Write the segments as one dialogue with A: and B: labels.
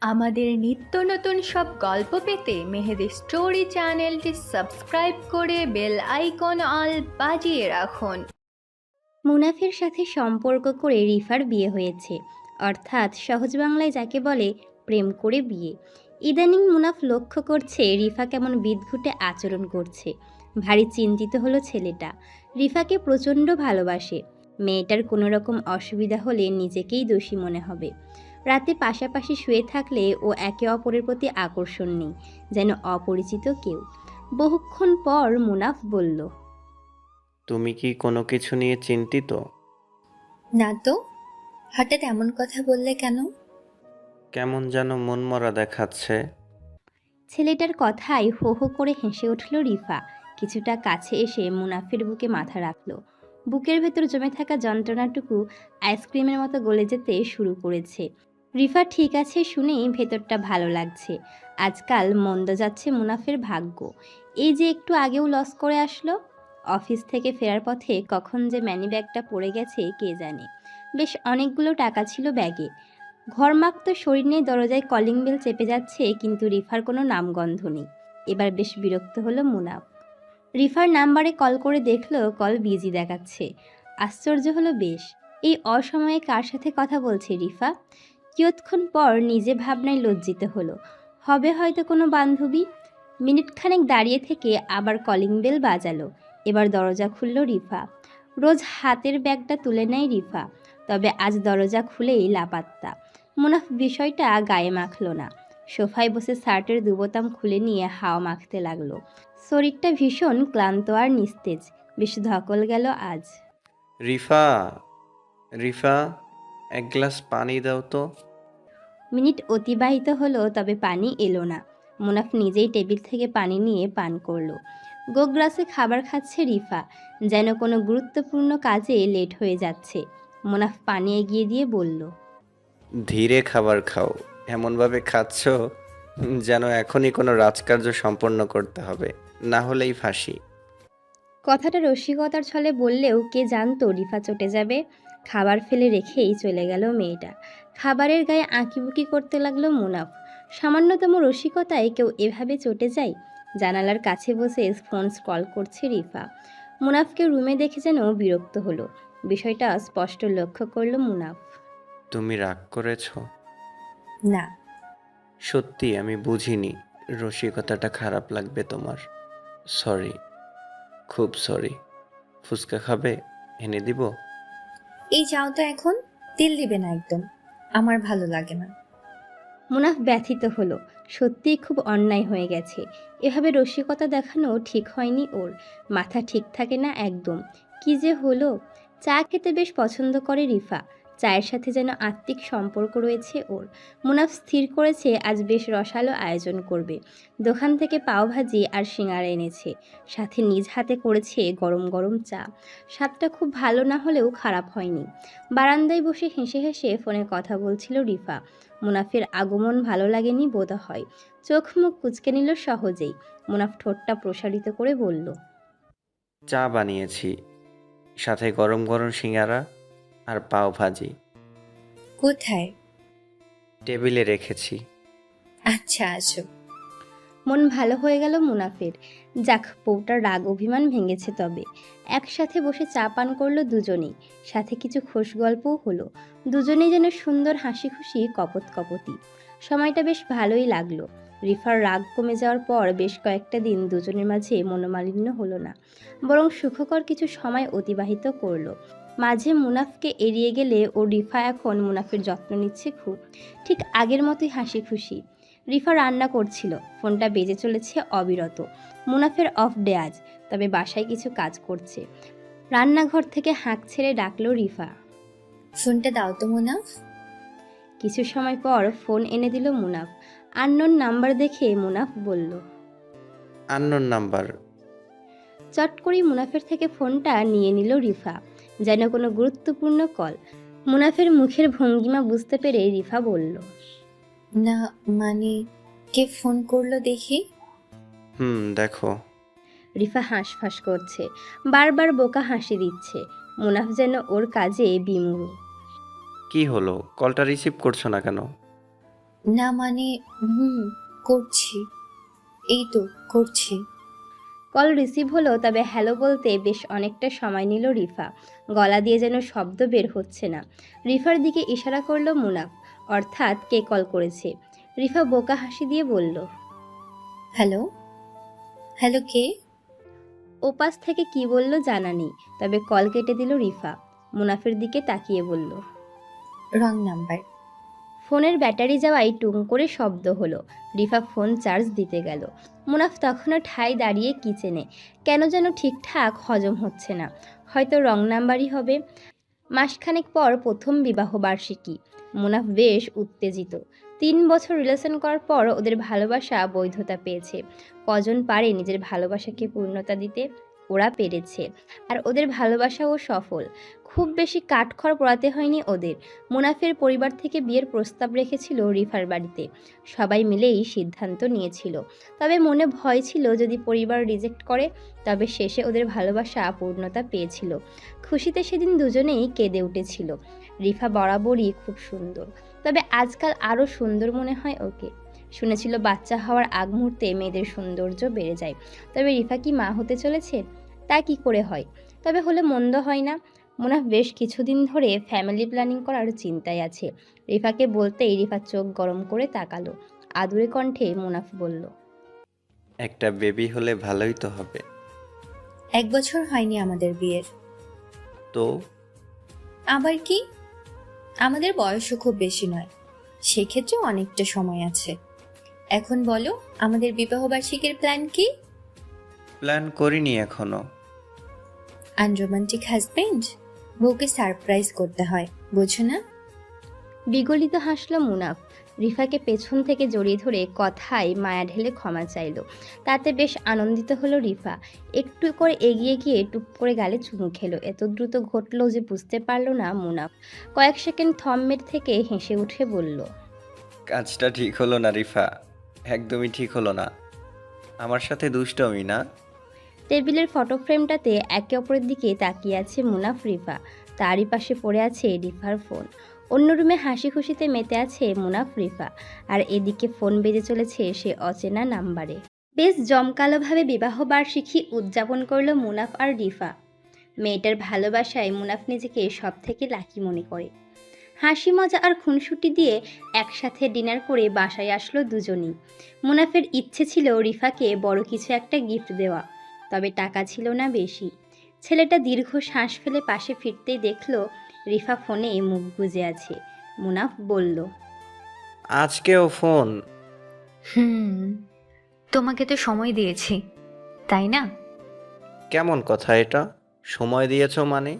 A: আমাদের নিত্য নতুন সব গল্প পেতে মেহেদি স্টোরি চ্যানেলটি সাবস্ক্রাইব করে বেল আইকন অল বাজিয়ে রাখুন।
B: মুনাফের সাথে সম্পর্ক করে রিফার বিয়ে হয়েছে। অর্থাৎ সহজ বাংলায় যাকে বলে প্রেম করে বিয়ে। ইদানিং মুনাফ লক্ষ্য করছে রিফা কেমন বিদঘুটে আচরণ করছে। ভারী চিন্তিত হলো ছেলেটা। রিফাকে প্রচণ্ড ভালোবাসে। মেয়েটার কোনো রকম অসুবিধা হলে নিজেকেই দোষী মনে হবে। রাতে পাশাপাশি শুয়ে থাকলে ও একে অপরের প্রতি আকর্ষণ নেই যেন অপরিচিত কেউ। বহুক্ষণ পর মুনাফ বলল
C: তুমি কি কোনো কিছু নিয়ে চিন্তিত?
D: না তো। হঠাৎ এমন কথা বললে কেন?
C: কেমন যেন মনমরা দেখাচ্ছে।
B: ছেলেটার কথায় হো হো করে হেসে উঠল রিফা। কিছুটা কাছে এসে মুনাফের বুকে মাথা রাখল। বুকের ভেতর জমে থাকা যন্ত্রণাটুকু আইসক্রিমের মতো গলে যেতে শুরু করেছে। রিফা ঠিক আছে শুনেই ভেতরটা ভালো লাগছে। আজকাল মন্দ যাচ্ছে মুনাফের ভাগ্য। এই যে একটু আগেও লস করে আসলো। অফিস থেকে ফেরার পথে কখন যে ম্যানি ব্যাগটা পড়ে গেছে, কে জানে। বেশ অনেকগুলো টাকা ছিল ব্যাগে ঘরমাক্ত শরীর নিয়ে দরজায় কলিং বেল চেপে যাচ্ছে, কিন্তু রিফার কোনো নামগন্ধ নেই। এবার বেশ বিরক্ত হলো মুনাফ। রিফার নাম্বারে কল করে দেখল কল বিজি দেখাচ্ছে। আশ্চর্য হলো বেশ। এই অসময়ে কার সাথে কথা বলছে রিফা? কিয়ৎক্ষণ পর নিজে ভাবনায় লজ্জিত হলো। হবে হয়তো কোনো বান্ধবী? মিনিটখানেক দাঁড়িয়ে থেকে আবার কলিং বেল বাজালো। এবার দরজা খুলল রিফা। রোজ হাতের ব্যাগটা তুলে নেয় রিফা, তবে আজ দরজা খুলেই লাপাত্তা। মুনাফ বিষয়টা গায়ে মাখল না। সোফায় বসে শার্টের দুবোতাম খুলে নিয়ে হাওয়া মাখতে লাগল। শরীরটা ভীষণ ক্লান্ত আর নিস্তেজ। বেশ ধকল গেল আজ।
C: রিফা রিফা, এক গ্লাস পানি দাও তো।
B: মিনিট অতিবাহিত হলো তবে পানি এলো না। মুনাফ নিজেই টেবিল থেকে পানি নিয়ে পান করল। গোগ্রাসে খাবার খাচ্ছে রিফা যেন কোনো গুরুত্বপূর্ণ কাজে লেট হয়ে যাচ্ছে। মুনাফ পানি এগিয়ে দিয়ে বলল
C: ধীরে খাবার খাও এমনভাবে খাচ্ছ যেন এখনই কোনো রাজকার্য সম্পন্ন করতে হবে না হলেই ফাঁসি।
B: কথাটা রসিকতার ছলে বললেও কে জানতো রিফা চটে যাবে? খাবার ফেলে রেখেই চলে গেল মেয়েটা। খাবারের গায়ে আঁকিবুকি করতে লাগল মুনাফ। সামান্যতম রসিকতায় কেউ এভাবে চটে যায়? জানালার কাছে বসে ফোন স্ক্রল করছে রিফা। মুনাফকে রুমে দেখে যেন বিরক্ত হলো। বিষয়টা স্পষ্ট লক্ষ্য করল মুনাফ।
C: তুমি রাগ করেছ?
D: না।
C: সত্যি আমি বুঝিনি। রসিকতাটা খারাপ লাগবে তোমার। সরি। খুব সরি। ফুচকা খাবে? এনে দিব?
D: এই যাও তো এখন। তেল দিবে না একদম। আমার ভালো লাগে না।
B: মুনাফ ব্যথিত হলো। সত্যিই খুব অন্যায় হয়ে গেছে। এভাবে রসিকতা দেখানো ঠিক হয়নি ওর। মাথা ঠিক থাকে না একদম। কি যে হলো? চা খেতে বেশ পছন্দ করে রিফা। চায়ের সাথে যেন আত্মিক সম্পর্ক রয়েছে ওর। মুনাফ স্থির করেছে, আজ বেশ রসালো আয়োজন করবে। দোকান থেকে পাওভাজি আর সিঙ্গারা এনেছে। সাথে নিজ হাতে করেছে গরম গরম চা। স্বাদটা খুব ভালো না হলেও খারাপ হয়নি। বারান্দায় বসে হেসে হেসে ফোনে কথা বলছিল রিফা। মুনাফের আগমন ভালো লাগেনি বোধ হয়। চোখ মুখ কুচকে নিল সহজেই। মুনাফ ঠোঁটটা প্রসারিত করে বলল,
C: চা বানিয়েছি। সাথে গরম গরম সিঙ্গারা আর পাও ভাজি।
D: কোথায়?
C: টেবিলে রেখেছি।
D: আচ্ছা আসো
B: মন ভালো হয়ে গেল মুনাফের। যাক বউটার রাগ অভিমান ভেঙেছে তবে। একসাথে বসে চা পান করল দুজনেই। সাথে কিছু খোশ গল্পও হলো। দুজনেই যেন সুন্দর হাসি খুশি কপত কপতি। সময়টা বেশ ভালোই লাগল। রিফার রাগ কমে যাওয়ার পর বেশ কয়েকটা দিন দুজনের মাঝে মনোমালিন্য হলো না। বরং সুখকর কিছু সময় অতিবাহিত করল। মাঝে মুনাফকে এড়িয়ে গেলে ও রিফা এখন মুনাফের যত্ন নিচ্ছে খুব। ঠিক আগের মতোই হাসি খুশি। রিফা রান্না করছিল ফোনটা বেজে চলেছে অবিরত। মুনাফের অফ ডে আজ তবে বাসায় কিছু কাজ করছে। রান্নাঘর থেকে হাঁক ছেড়ে ডাকলো রিফা।
D: ফোনটা দাও তো মুনাফ।
B: কিছু সময় পর ফোন এনে দিল মুনাফ। আননোন নাম্বার দেখে মুনাফ বলল
C: আন্নোর নাম্বার।
B: চট করেই মুনাফের থেকে ফোনটা নিয়ে নিল রিফা। যেন কোনো গুরুত্বপূর্ণ কল। মুনাফের মুখের ভঙ্গিমা বুঝতে পেরে রিফা বলল
D: না মানে কে ফোন করল দেখি?
C: হুম দেখো।
B: রিফা হাঁসফাঁস করছে বারবার বোকা হাসি দিচ্ছে। মুনাফ যেন ওর কাজে বিমুড়
C: কি হলো? কলটা রিসিভ করছ না কেন?
D: না মানে হুম করছি। এই তো করছি।
B: কল রিসিভ হলো তবে হ্যালো বলতে বেশ অনেকটা সময় নিল রিফা। গলা দিয়ে যেন শব্দ বের হচ্ছে না। রিফার দিকে ইশারা করল মুনাফ অর্থাৎ কে কল করেছে। রিফা বোকা হাসি দিয়ে বলল
D: হ্যালো? হ্যালো কে?
B: ওপাশ থেকে কি বলল জানা নেই তবে কল কেটে দিল রিফা। মুনাফের দিকে তাকিয়ে বলল
D: রং নাম্বার।
B: ফোনের ব্যাটারি যাওয়াই টুং করে শব্দ হলো। রিফা ফোন চার্জ দিতে গেল। মুনাফ তখনও ঠাই দাঁড়িয়ে কিচেনে। কেন যেন ঠিকঠাক হজম হচ্ছে না। হয়তো রং নাম্বারই হবে। মাসখানেক পর প্রথম বিবাহ বার্ষিকী। মুনাফ বেশ উত্তেজিত। তিন বছর রিলেশন করার পর ওদের ভালোবাসা বৈধতা পেয়েছে। কজন পারে নিজের ভালোবাসাকে পূর্ণতা দিতে? ওরা পেরেছে। আর ওদের ভালোবাসাও সফল। খুব বেশি কাঠখড় পড়াতে হয়নি ওদের। মুনাফের পরিবার থেকে বিয়ের প্রস্তাব রেখেছিল রিফার বাড়িতে। সবাই মিলেই সিদ্ধান্ত নিয়েছিল। তবে মনে ভয় ছিল যদি পরিবার রিজেক্ট করে, তবে শেষে ওদের ভালোবাসা পূর্ণতা পেয়েছিল। খুশিতে সেদিন দুজনেই কেঁদে উঠেছিল। রিফা বরাবরই খুব সুন্দর। তবে আজকাল আরও সুন্দর মনে হয় ওকে। শুনেছিল বাচ্চা হওয়ার আগ মুহূর্তে মেয়েদের সৌন্দর্য বেড়ে যায়। তবে রিফা কি মা হতে চলেছে? তা কি করে হয়? তবে হলে মন্দ হয় না। মুনাফ বেশ কিছুদিন ধরে ফ্যামিলি প্ল্যানিং করার চিন্তায় আছে। রিফাকে বলতেই রিফা চোখ গরম করে তাকালো। আদুরে কণ্ঠে মুনাফ বলল
C: একটা বেবি হলে ভালোই তো হবে।
D: এক বছর হয়নি আমাদের বিয়ের।
C: তো?
D: আবার কি? আমাদের বয়সও খুব বেশি নয়। সেক্ষেত্রে অনেকটা সময় আছে। এখন বলো আমাদের বিবাহবার্ষিকীর প্ল্যান কি?
C: প্ল্যান করিনি এখনও।
D: আনরোমান্টিক হাজবেন্ড বউকে সারপ্রাইজ করতে হয় বোঝো না?
B: বিগলিত হাসল মুনাফ। রিফাকে পেছন থেকে জড়িয়ে ধরে কথায় মায়া ঢেলে ক্ষমা চাইল। তাতে বেশ আনন্দিত হলো রিফা। একটু করে এগিয়ে গিয়ে টুপ করে গালে চুমু খেলো। এত দ্রুত ঘটলো যে বুঝতে পারল না মুনাফ। কয়েক সেকেন্ড থম্মের থেকে হেসে উঠে বলল
C: কাজটা ঠিক হলো না রিফা। একদমই ঠিক হলো না। আমার সাথে দুষ্টমি না।
B: টেবিলের ফটো ফ্রেমটাতে একে অপরের দিকে তাকিয়ে আছে মুনাফ, রিফা। তারই পাশে পড়ে আছে রিফার ফোন। অন্য রুমে হাসি খুশিতে মেতে আছে মুনাফ, রিফা। আর এদিকে ফোন বেজে চলেছে সে অচেনা নাম্বারে। বেশ জমকালোভাবে বিবাহ বার্ষিকী উদযাপন করল মুনাফ আর রিফা। মেয়েটার ভালোবাসায় মুনাফ নিজেকে সব থেকে লাকি মনে করে। হাসি মজা আর খুনসুটি দিয়ে একসাথে ডিনার করে বাসায় আসলো দুজনই। মুনাফের ইচ্ছে ছিল রিফাকে বড় কিছু একটা গিফট দেওয়া তবে টাকা ছিল না বেশি। ছেলেটা দীর্ঘ শ্বাস ফেলে পাশে ফিরতেই দেখল রিফা ফোনে মুখ গুজে আছে। মুনাফ বলল
C: আজকেও ফোন।
A: হুম তোমাকে তো সময় দিয়েছি তাই না?
C: কেমন কথা এটা? সময় দিয়েছ মানে?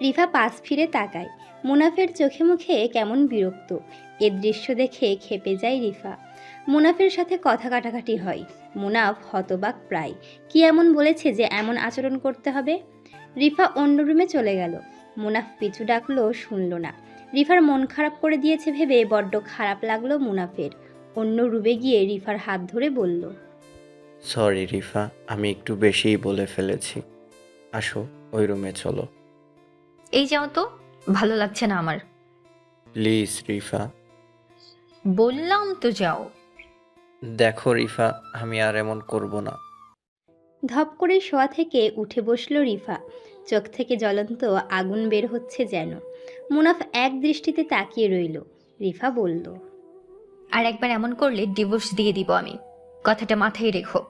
B: রিফা পাশ ফিরে তাকায়। মুনাফের চোখে মুখে কেমন বিরক্ত। এ দৃশ্য দেখে খেপে যায় রিফা। মুনাফের সাথে কথা কাটাকাটি হয়। মুনাফ হতবাক প্রায়। কি এমন বলেছে যে এমন আচরণ করতে হবে? রিফা অন্য রুমে চলে গেল। মুনাফ পিছু ডাকলো শুনল না। রিফার মন খারাপ করে দিয়েছে ভেবে বড্ড খারাপ লাগল মুনাফের। অন্য রুমে গিয়ে রিফার হাত ধরে বলল
C: সরি রিফা আমি একটু বেশিই বলে ফেলেছি। আসো ওই রুমে চলো।
A: এই যাও তো। ভালো লাগছে না আমার।
C: প্লিজ রিফা।
A: বললাম তো যাও।
C: দেখো রিফা আমি আর এমন করব না।
B: ধপ করে শোয়া থেকে উঠে বসল রিফা। চোখ থেকে জ্বলন্ত আগুন বের হচ্ছে যেন। মুনাফ এক দৃষ্টিতে তাকিয়ে রইল। রিফা বলল
A: আর একবার এমন করলে ডিভোর্স দিয়ে দিব আমি। কথাটা মাথায় রেখো।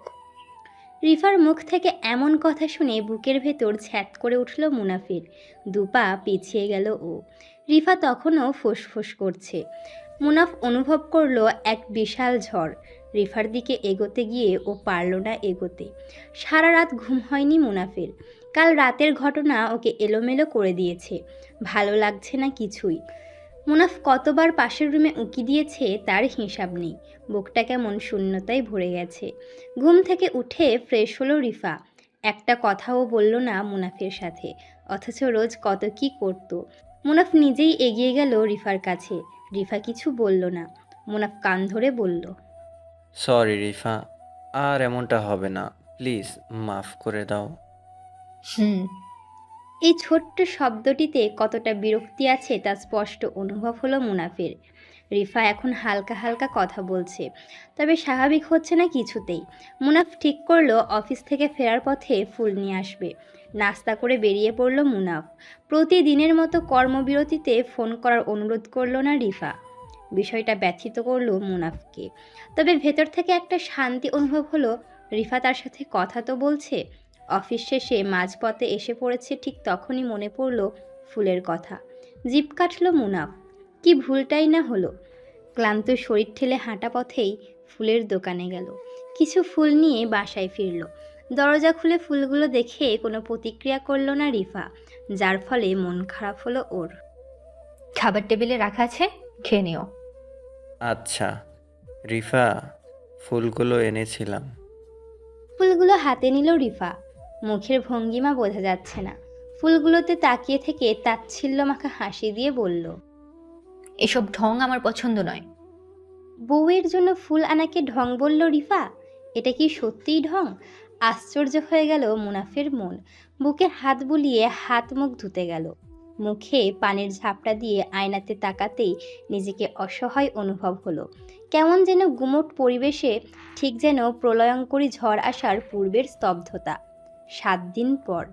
B: রিফার মুখ থেকে এমন কথা শুনে বুকের ভেতর ছ্যাত করে উঠল মুনাফের। দুপা পিছিয়ে গেল ও। রিফা তখনও ফোঁস করছে। মুনাফ অনুভব করল এক বিশাল ঝড়। রিফার দিকে এগোতে গিয়ে ও পারল না এগোতে। সারা রাত ঘুম হয়নি মুনাফের। কাল রাতের ঘটনা ওকে এলোমেলো করে দিয়েছে। ভালো লাগছে না কিছুই। মুনাফ কতবার পাশের রুমে উঁকি দিয়েছে তার হিসাব নেই। বুকটা কেমন শূন্যতায় ভরে গেছে। ঘুম থেকে উঠে ফ্রেশ হলো রিফা। একটা কথাও বলল না মুনাফের সাথে। অথচ রোজ কত কি করত। মুনাফ নিজেই এগিয়ে গেল রিফার কাছে। রিফা কিছু বলল না। মুনাফ কান ধরে বলল
C: সরি রিফা আর এমনটা হবে না। প্লিজ মাফ করে দাও।
A: হুম।
B: এই ছোট্ট শব্দটিতে কতটা বিরক্তি আছে তা স্পষ্ট অনুভব হলো মুনাফের। রিফা এখন হালকা হালকা কথা বলছে, তবে স্বাভাবিক হচ্ছে না কিছুতেই। মুনাফ ঠিক করল অফিস থেকে ফেরার পথে ফুল নিয়ে আসবে। নাস্তা করে বেরিয়ে পড়ল মুনাফ। প্রতিদিনের মতো কর্মবিরতিতে ফোন করার অনুরোধ করল না রিফা। বিষয়টা ব্যথিত করল মুনাফকে। তবে ভেতর থেকে একটা শান্তি অনুভব হলো। রিফা তার সাথে কথা তো বলছে অফিস শেষে মাঝপথে এসে পড়েছে ঠিক তখনই মনে পড়ল ফুলের কথা। জিপ কাটল মুনাফ কি ভুলটাই না হলো? ক্লান্ত শরীর ঠেলে হাঁটা পথেই ফুলের দোকানে গেল। কিছু ফুল নিয়ে বাসায় ফিরল। দরজা খুলে ফুলগুলো দেখে কোনো প্রতিক্রিয়া করল না রিফা যার ফলে মন খারাপ হলো ওর।
D: খাবার টেবিলে রাখা আছে? খেয়ে নিও।
C: আচ্ছা রিফা ফুলগুলো এনেছিলাম।
B: ফুলগুলো হাতে নিল রিফা। মুখের ভঙ্গিমা বোঝা যাচ্ছে না। ফুলগুলোতে তাকিয়ে থেকে তাচ্ছিল্য মাখা হাসি দিয়ে বলল
D: এসব ঢং আমার পছন্দ নয়।
B: বউয়ের জন্য ফুল আনাকে ঢং বলল রিফা এটা কি সত্যিই ঢং? আশ্চর্য হয়ে গেল মুনাফের মন। বুকে হাত বুলিয়ে হাত মুখ ধুতে গেল। মুখে পানির ঝাপটা দিয়ে আয়নাতে তাকাতেই নিজেকে অসহায় অনুভব হলো। কেমন যেন গুমট পরিবেশে ঠিক যেন প্রলয়ঙ্করী ঝড় আসার পূর্বের স্তব্ধতা। সাত দিন পর।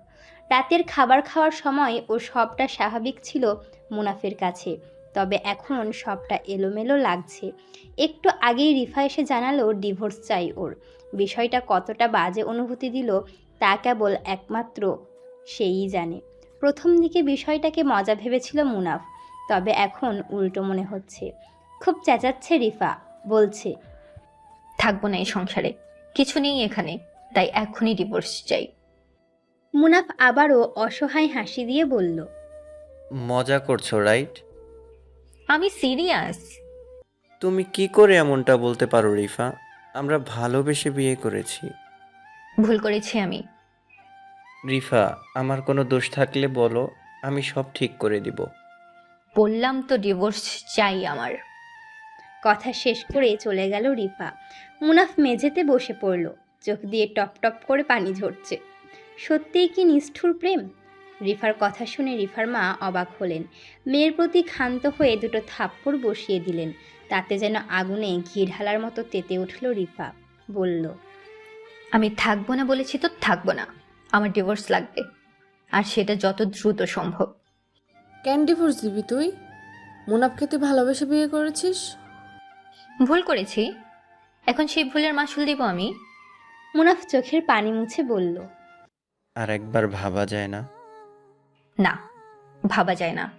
B: রাতের খাবার খাওয়ার সময় ও সবটা স্বাভাবিক ছিল মুনাফের কাছে, তবে এখন সবটা এলোমেলো লাগছে। একটু আগেই রিফা এসে জানালো ডিভোর্স চাই ওর। বিষয়টা কতটা বাজে অনুভূতি দিল তা কেবল একমাত্র সেই জানে। প্রথম দিকে বিষয়টাকে মজা ভেবেছিল মুনাফ, তবে এখন উল্টো মনে হচ্ছে। খুব চেঁচাচ্ছে রিফা, বলছে,
D: থাকব না এই সংসারে, কিছু নেই এখানে, তাই এখনই ডিভোর্স চাই।
B: মুনাফ আবারও অসহায় হাসি দিয়ে বলল
C: মজা করছ রাইট?
D: আমি সিরিয়াস।
C: তুমি কি করে এমনটা বলতে পারো রিফা? আমরা ভালোবেসে বিয়ে করেছি।
D: ভুল করেছি আমি।
C: রিফা আমার কোনো দোষ থাকলে বলো আমি সব ঠিক করে দিব।
D: বললাম তো ডিভোর্স চাই আমার।
B: কথা শেষ করে চলে গেল রিফা। মুনাফ মেঝেতে বসে পড়ল চোখ দিয়ে টপ টপ করে পানি ঝরছে। সত্যিই কি নিষ্ঠুর প্রেম? রিফার কথা শুনে রিফার মা অবাক হলেন। মেয়ের প্রতি ক্ষান্ত হয়ে দুটো থাপ্পড় বসিয়ে দিলেন। তাতে যেন আগুনে ঘি ঢালার মতো তেতে উঠল রিফা। বলল
D: আমি থাকব না বলেছি তো থাকব না। আমার ডিভোর্স লাগবে। আর সেটা যত দ্রুত সম্ভব।
E: কেন ডিভোর্স দিবি তুই? মুনাফকে তুই ভালোবেসে বিয়ে করেছিস?
D: ভুল করেছি। এখন সেই ভুলের মাসুল দিব আমি?
B: মুনাফ চোখের পানি মুছে বলল
C: আর একবার ভাবা যায় না।
D: না, ভাবা যায় না।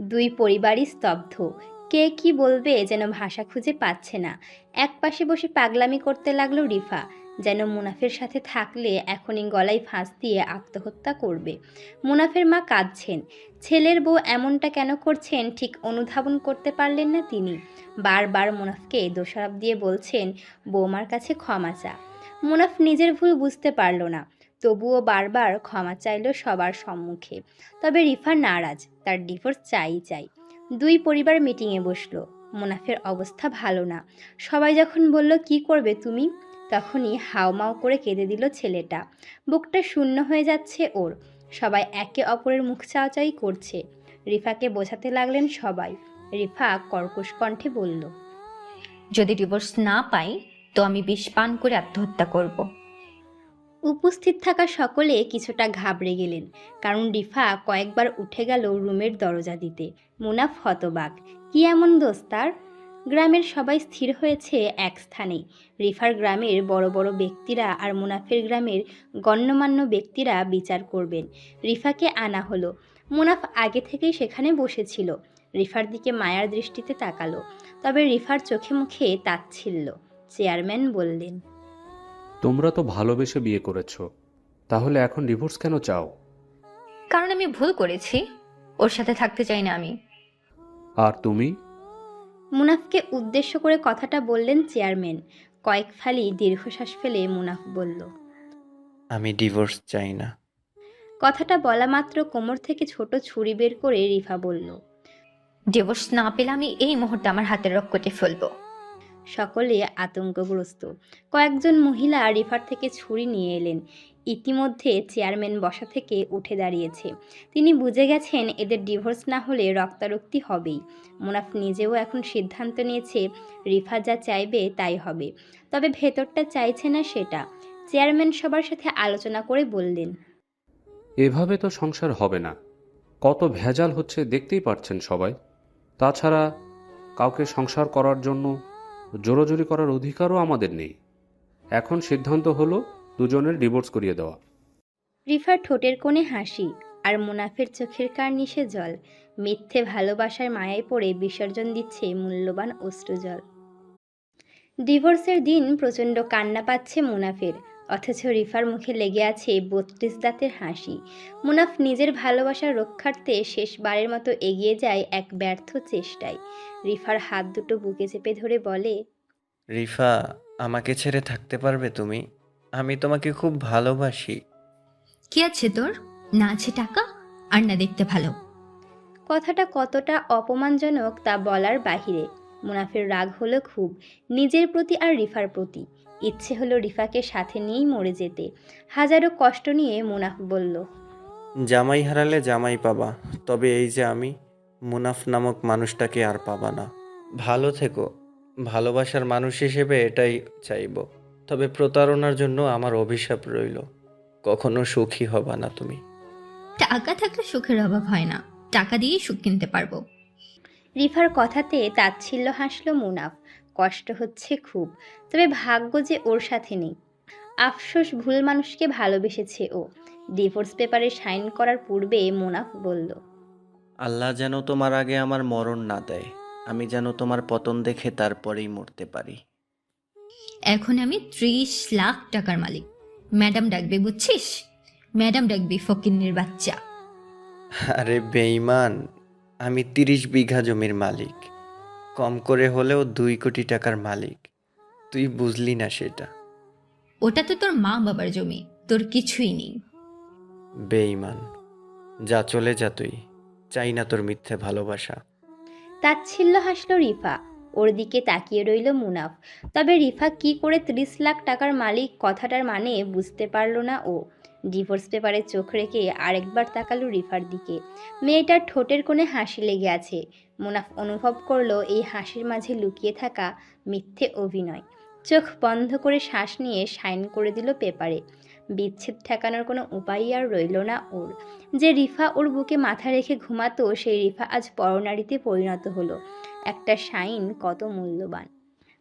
B: দুই পরিবারই স্তব্ধ। কে কি বলবে যেন ভাষা খুঁজে পাচ্ছে না। এক পাশে বসে পাগলামি করতে লাগল রিফা, যেন মুনাফের সাথে থাকলে এখনই গলায় ফাঁস দিয়ে আত্মহত্যা করবে। মুনাফের মা কাঁদছেন। ছেলের বউ এমনটা কেন করছেন ঠিক অনুধাবন করতে পারলেন না তিনি। বারবার মুনাফকে দোষারোপ দিয়ে বলছেন, বৌমার কাছে ক্ষমা চা। মুনাফ নিজের ভুল বুঝতে পারল না। তবুও বারবার ক্ষমা চাইল সবার সম্মুখে। তবে রিফা নারাজ, তার ডিভোর্স চাই চাই। দুই পরিবার মিটিংয়ে বসল। মুনাফের অবস্থা ভালো না। সবাই যখন বলল, কি করবে তুমি? তখনই হাওমাও করে কেঁদে দিল ছেলেটা। বুকটা শূন্য হয়ে যাচ্ছে ওর। সবাই একে অপরের মুখ চাওয়াচাই করছে। রিফাকে বোঝাতে লাগলেন সবাই। রিফা কর্কশ কণ্ঠে বলল,
D: যদি ডিভোর্স না পাই, তো আমি বিষ পান করে আত্মহত্যা করব।
B: উপস্থিত থাকা সকলে কিছুটা ঘাবড়ে গেলেন, কারণ রিফা কয়েকবার উঠে গেল রুমের দরজা দিতে। মুনাফ হতবাক, কি এমন দোস্তার গ্রামের সবাই স্থির হয়েছে এক স্থানে। রিফার গ্রামের বড় বড় ব্যক্তিরা আর মুনাফের গ্রামের গণ্যমান্য ব্যক্তিরা বিচার করবেন। রিফাকে আনা হলো। মুনাফ আগে থেকেই সেখানে বসেছিল। রিফার দিকে মায়ার দৃষ্টিতে তাকালো, তবে রিফার চোখে মুখে তাচ্ছিল্য। চেয়ারম্যান বললেন
F: তোমরা তো ভালোবেসে বিয়ে করেছ। তাহলে এখন ডিভোর্স কেন চাও?
D: কারণ আমি ভুল করেছি। ওর সাথে থাকতে চাই না আমি।
F: আর তুমি?
B: মুনাফকে উদ্দেশ্য করে কথাটা বললেন চেয়ারম্যান। কয়েক ফালি দীর্ঘশ্বাস ফেলে মুনাফ বলল
C: আমি ডিভোর্স চাই না।
B: কথাটা বলা মাত্র কোমর থেকে ছোট ছুরি বের করে রিফা বলল
D: ডিভোর্স না পেলে আমি এই মুহূর্তে আমার হাতের রক কেটে ফেলব।
B: সকলে আতঙ্কগ্রস্ত। কয়েকজন মহিলা রিফার থেকে ছুরি নিয়ে এলেন। ইতিমধ্যে চেয়ারম্যান বসা থেকে উঠে দাঁড়িয়েছে। তিনি বুঝে গেছেন এদের ডিভোর্স না হলে রক্তারক্তি হবেই। মুনাফ নিজেও এখন সিদ্ধান্ত নিয়েছে, রিফা যা চাইবে তাই হবে। তবে ভেতরটা চাইছে না সেটা। চেয়ারম্যান সবার সাথে আলোচনা করে বললেন,
F: এভাবে তো সংসার হবে না। কত ভেজাল হচ্ছে দেখতেই পারছেন সবাই। তাছাড়া কাউকে সংসার করার জন্য জোরাজুরি করার অধিকারও আমাদের নেই। এখন সিদ্ধান্ত হলো দুজনের ডিভোর্স করিয়ে দেওয়া।
B: রিফার ঠোঁটের কোণে হাসি আর মুনাফের চোখের কার্নিশে জল। মিথ্যে ভালোবাসার মায়ায় পড়ে বিসর্জন দিচ্ছে মূল্যবান অশ্রুজল। ডিভোর্সের দিন প্রচণ্ড কান্না পাচ্ছে মুনাফের। অথচ রিফার মুখে লেগে আছে বত্রিশ দাঁতের হাসি। মুনাফ নিজের ভালোবাসা রক্ষার্থে শেষবারের মতো এগিয়ে যায় এক ব্যর্থ চেষ্টায়। রিফার হাত দুটো বুকে চেপে ধরে বলে
C: রিফা আমাকে ছেড়ে থাকতে পারবে তুমি? আমি তোমাকে খুব ভালোবাসি।
D: কি আছে তোর? না আছে টাকা? আর না দেখতে ভালো?
B: কথাটা কতটা অপমানজনক তা বলার বাহিরে মুনাফের রাগ হলো খুব নিজের প্রতি আর রিফার প্রতি। ইচ্ছে হলো রিফাকে সাথে নিয়েই মরে যেতে। হাজারো কষ্ট নিয়ে মুনাফ বলল
C: জামাই হারালে জামাই পাবা তবে এই যে আমি মুনাফ নামক মানুষটাকে আর পাবা না। ভালো থেকো ভালোবাসার মানুষ হিসেবে এটাই চাইব তবে প্রতারণার জন্য আমার অভিশাপ রইল কখনো সুখী হবা না তুমি।
D: টাকা থাকলে সুখের অভাব হয় না টাকা দিয়ে সুখ কিনতে পারব।
B: রিফার কথাতে তাচ্ছিল্য হাসলো মুনাফ। কষ্ট হচ্ছে খুব তবে ভাগ্য যে ওর সাথে নেই। আফসোস ভুল মানুষকে ভালোবেসেছে ও। ডিভোর্স পেপারে সাইন করার পূর্বে মুনাফ বলল
C: আল্লাহ যেন তোমার আগে আমার মরণ না দেয় আমি যেন তোমার পতন দেখে তারপরেই মরতে পারি।
D: এখন আমি ত্রিশ লাখ টাকার মালিক। ম্যাডাম ডাকবে বুঝছিস? ম্যাডাম ডাকবি ফকিন্নির বাচ্চা।
C: আরে বেইমান আমি তিরিশ বিঘা জমির মালিক। কম করে হলেও দুই কোটি টাকার মালিক। তুই বুঝলি না সেটা।
D: ওটা তো তোর মা বাবার জমি। তোর কিছুই নেই।
C: বেইমান যা চলে যা তুই। চাই না তোর মিথ্যে ভালোবাসা।
B: তাচ্ছিল্য হাসল রিফা। ওর দিকে তাকিয়ে রইল মুনাফ। তবে রিফা কি করে ত্রিশ লাখ টাকার মালিক কথাটার মানে বুঝতে পারল না ও। ডিভোর্স পেপারে চোখ রেখে আরেকবার তাকালো রিফার দিকে। মেয়েটার ঠোঁটের কোণে হাসি লেগে আছে। মুনাফ অনুভব করল এই হাসির মাঝে লুকিয়ে থাকা মিথ্যে অভিনয়। চোখ বন্ধ করে শ্বাস নিয়ে সাইন করে দিল পেপারে। বিচ্ছেদ ঠেকানোর কোনো উপায় আর রইল না ওর। যে রিফা ওর বুকে মাথা রেখে ঘুমাতো, সেই রিফা আজ পরনারীতে পরিণত হলো। একটা সাইন কত মূল্যবান।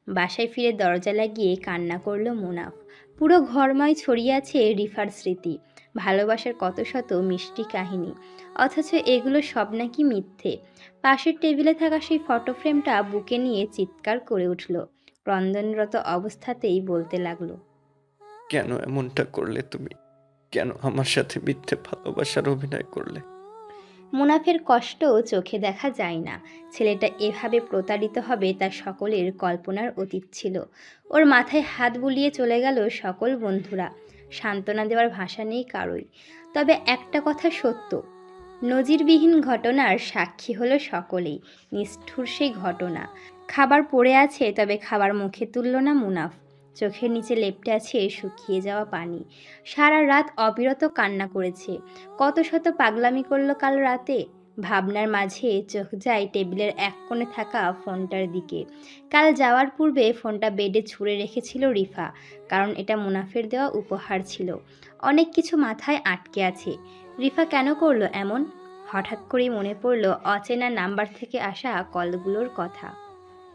B: বাসায় ফিরে দরজা লাগিয়ে কান্না করল মুনাফ। পুরো ঘরময় ছড়িয়ে আছে রিফার স্মৃতি। ভালোবাসার কত শত মিষ্টি কাহিনী। অথচ এগুলো সব নাকি মিথ্যে। পাশের টেবিলে থাকা সেই ফটো ফ্রেমটা বুকে নিয়ে চিৎকার করে উঠল। ক্রন্দনরত অবস্থাতেই বলতে লাগল,
C: কেন এমনটা করলে তুমি? কেন আমার সাথে মিথ্যে ভালোবাসার অভিনয় করলে?
B: মুনাফের কষ্ট চোখে দেখা যায় না। ছেলেটা এভাবে প্রতারিত হবে তা সকলের কল্পনার অতীত ছিল। ওর মাথায় হাত বুলিয়ে চলে গেল সকল বন্ধুরা। সান্ত্বনা দেওয়ার ভাষা নেই কারোই তবে একটা কথা সত্য, নজিরবিহীন ঘটনার সাক্ষী হলো সকলেই, নিষ্ঠুর সেই ঘটনা। খাবার পড়ে আছে, তবে খাবার মুখে তুলল না মুনাফ। চোখের নিচে লেপটে আছে শুকিয়ে যাওয়া পানি। সারা রাত অবিরত কান্না করেছে। কত শত পাগলামি করল কাল রাতে। ভাবনার মাঝে চোখ যায় টেবিলের এক কোণে থাকা ফোনটার দিকে। কাল যাওয়ার পূর্বে ফোনটা বেডে ছুঁড়ে রেখেছিল রিফা, কারণ এটা মুনাফের দেওয়া উপহার ছিল। অনেক কিছু মাথায় আটকে আছে। রিফা কেন করল এমন? হঠাৎ করেই মনে পড়ল অচেনা নাম্বার থেকে আসা কলগুলোর কথা।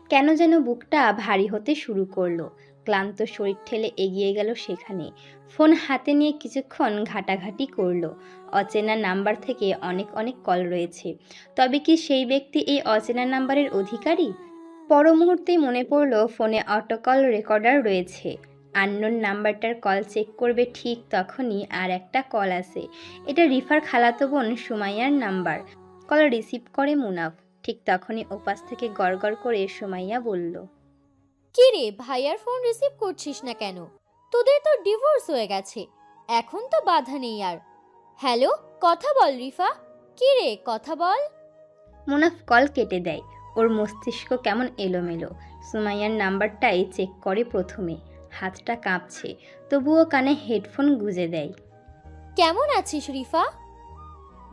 B: কেন যেন বুকটা ভারী হতে শুরু করল। ক্লান্ত শরীর ঠেলে এগিয়ে গেল সেখানে। ফোন হাতে নিয়ে কিছুক্ষণ ঘাটাঘাটি করল। অচেনা নাম্বার থেকে অনেক অনেক কল রয়েছে। তবে কি সেই ব্যক্তি এই অচেনা নাম্বারের অধিকারী? পর মুহূর্তেই মনে পড়ল ফোনে অটোকল রেকর্ডার রয়েছে। আননোন নাম্বারটার কল চেক করবে ঠিক তখনই আর একটা কল আসে এটা রিফার খালাতো বোন সুমাইয়ার নাম্বার। কল রিসিভ করে মুনাফ। ঠিক তখনই ওপাশ থেকে গড়গড় করে সুমাইয়া বলল
G: কি রে ভাইয়ার ফোন রিসিভ করছিস না কেন? তোদের তো ডিভোর্স হয়ে গেছে। এখন তো বাধা নেই আর। হ্যালো কথা বল রিফা। কি রে কথা বল।
B: মুনাফ কল কেটে দেয়। ওর মস্তিষ্ক কেমন এলোমেলো। সুমাইয়ার নাম্বারটাই চেক করে প্রথমে। হাতটা কাঁপছে। তবুও কানে হেডফোন গুজে দেয়।
G: কেমন আছিস রিফা?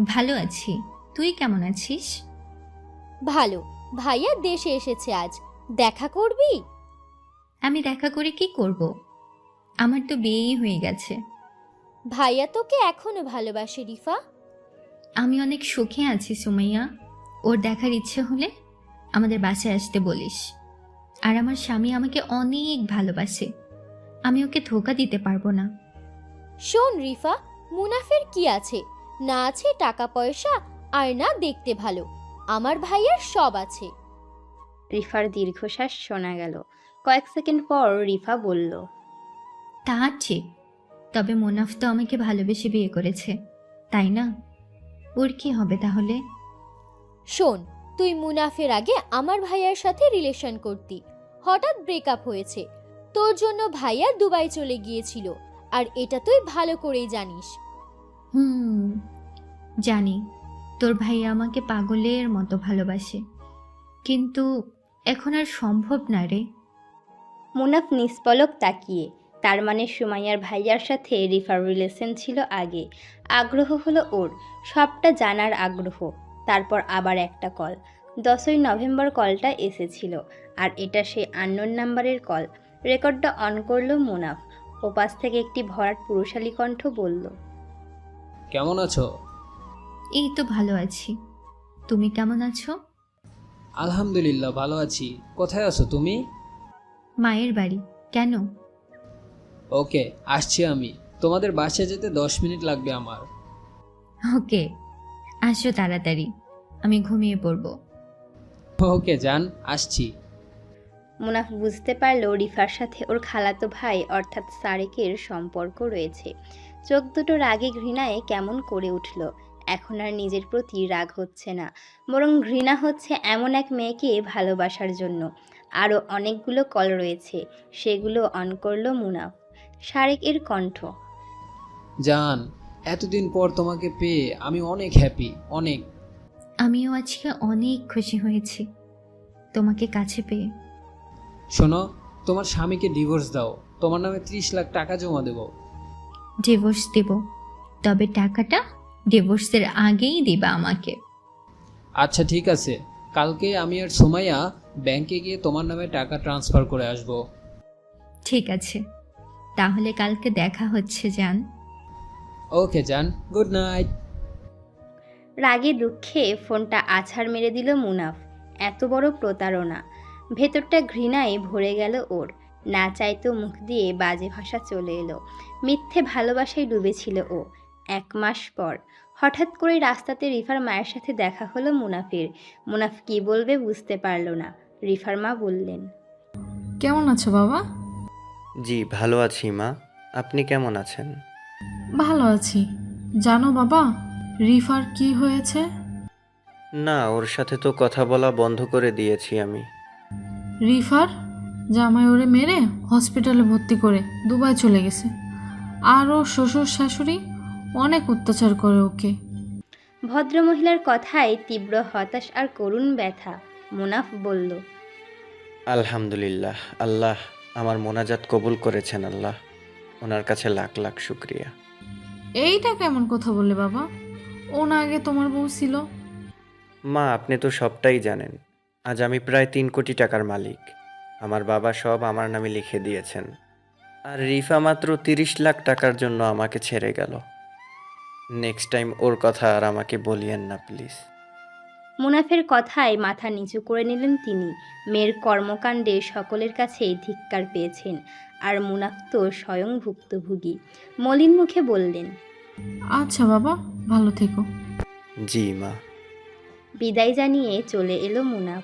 D: ভালো আছি। তুই কেমন আছিস?
G: ভালো। ভাইয়া দেশে এসেছে আজ। দেখা করবি?
D: আমি দেখা করে কি করব? আমার তো বিয়েই হয়ে গেছে।
G: ভাইয়া তোকে এখনও ভালোবাসে রিফা।
D: আমি অনেক সুখে আছি সুমাইয়া। ওর দেখার ইচ্ছে হলে আমাদের বাসায় আসতে বলিস। আর আমার স্বামী আমাকে অনেক ভালোবাসে। আমি ওকে ধোকা দিতে পারব না।
G: শোন রিফা মুনাফের কি আছে? না আছে টাকা পয়সা আর না দেখতে ভালো। আমার ভাইয়ার সব আছে।
B: রিফার দীর্ঘশ্বাস শোনা গেল। কয়েক সেকেন্ড পর রিফা বলল
D: তা ঠিক তবে মোনাফ তো আমাকে ভালোবেসে বিয়ে করেছে তাই না? ওর কি হবে তাহলে?
G: শোন তুই মুনাফের আগে আমার ভাইয়ার সাথে রিলেশন করতি। হঠাৎ ব্রেকআপ হয়েছে। তোর জন্য ভাইয়া দুবাই চলে গিয়েছিল আর এটা তুই ভালো করেই জানিস।
D: হুম জানি। তোর ভাইয়া আমাকে পাগলের মতো ভালোবাসে। কিন্তু এখন আর সম্ভব না রে।
B: মুনাফ নিষ্পলক তাকিয়ে। তার মানে সুমাইয়ার ভাইয়ার সাথে রিফার রিলেশন ছিল আগে। আগ্রহ হলো ওর সবটা জানার আগ্রহ। তারপর আবার একটা কল। দশই নভেম্বর কলটা এসেছিল আর এটা সে আননোন নাম্বারের কল। রেকর্ডটা অন করল মুনাফ। ওপাশ থেকে একটি ভরাট পুরুষালী কণ্ঠ বলল
H: কেমন আছো?
D: এই তো ভালো আছি। তুমি কেমন আছো?
H: আলহামদুলিল্লাহ ভালো আছি। কোথায় আছো তুমি?
D: মায়ের বাড়ি। কেন?
H: ওকে আসছি আমি। তোমাদের বাসায় যেতে দশ মিনিট লাগবে আমার।
D: ওকে আসো তাড়াতাড়ি। আমি ঘুমিয়ে পড়ব।
H: ওকে যান আসছি।
B: মুনাফ বুঝতে পারল রিফার সাথে ওর খালাতো ভাই অর্থাৎ সারেকের সম্পর্ক রয়েছে। চোখ দুটো রাগে ঘৃণায় কেমন করে উঠল। এখন আর নিজের প্রতি রাগ হচ্ছে না বরং ঘৃণা হচ্ছে এমন এক মেয়েকে ভালোবাসার জন্য। আরও অনেকগুলো কল রয়েছে সেগুলো অন করল মুনাফ সারেক এর কণ্ঠ।
H: জান এতদিন পর তোমাকে পেয়ে আমি অনেক হ্যাপি অনেক।
D: আমিও আজকে অনেক খুশি হয়েছি তোমাকে কাছে পেয়ে।
H: শোনো তোমার স্বামীকে ডিভোর্স দাও। তোমার নামে ত্রিশ লাখ টাকা জমা দেবো।
D: ডিভোর্স দেব। তবে টাকাটা ডিভোর্সের আগেই দিবা আমাকে।
H: আচ্ছা ঠিক আছে। কালকে আমি আর সোমাইয়া ব্যাংকে গিয়ে তোমার নামে টাকা ট্রান্সফার করে আসব।
D: ঠিক আছে। তাহলে কালকে দেখা হচ্ছে জান।
H: ওকে জান। গুড নাইট
B: রাগে দুঃখে ফোনটা আছাড় মেরে দিল মুনাফ। এত বড় প্রতারণা। ভেতরটা ঘৃণায় ভরে গেল ওর। না চাইতো মুখ দিয়ে বাজে ভাষা চলে এলো। মিথ্যে ভালোবাসায় ডুবেছিল ও। এক মাস পর। হঠাৎ করে রাস্তাতে রিফার মায়ের সাথে দেখা হলো মুনাফির। মুনাফ কি বলবে বুঝতে পারল না। রিফার মা বললেন
E: কেমন আছো বাবা?
C: জি ভালো আছি মা। আপনি কেমন আছেন?
E: ভালো আছি। জানো বাবা রিফার কি হয়েছে?
C: না ওর সাথে তো কথা বলা বন্ধ করে দিয়েছি আমি।
E: রিফার জামাই ওরে মেরে হসপিটালে ভর্তি করে দুবাই চলে গেছে। আর ও শ্বশুর শাশুড়ি অনেক অত্যাচার করে ওকে।
B: ভদ্রমহিলার কথায় তীব্র হতাশ আর করুণ ব্যথা মুনাফ বলল
C: আলহামদুলিল্লাহ আল্লাহ আমার মোনাজাত কবুল করেছেন আল্লাহ। ওনার কাছে লাখ লাখ শুক্রিয়া।
E: এইটা কেমন কথা বললে বাবা? ও না আগে তোমার বউ ছিল।
C: মা আপনি তো সবটাই জানেন। আজ আমি প্রায় তিন কোটি টাকার মালিক। আমার বাবা সব আমার নামে লিখে দিয়েছেন। আর রিফা মাত্র তিরিশ লাখ টাকার জন্য আমাকে ছেড়ে গেল। নেক্সট টাইম ওর কথা আর আমাকে বলিয়েন না প্লিজ
B: মুনাফের কথায় মাথা নিচু করে নিলেন তিনি। মেয়ের কর্মকাণ্ডে সকলের কাছেই ধিক্কার পেয়েছেন আর মুনাফ তো স্বয়ং ভুক্তভোগী। মলিন মুখে বললেন
E: আচ্ছা বাবা ভালো থেকো।
C: জি মা।
B: বিদায় জানিয়ে চলে এলো মুনাফ।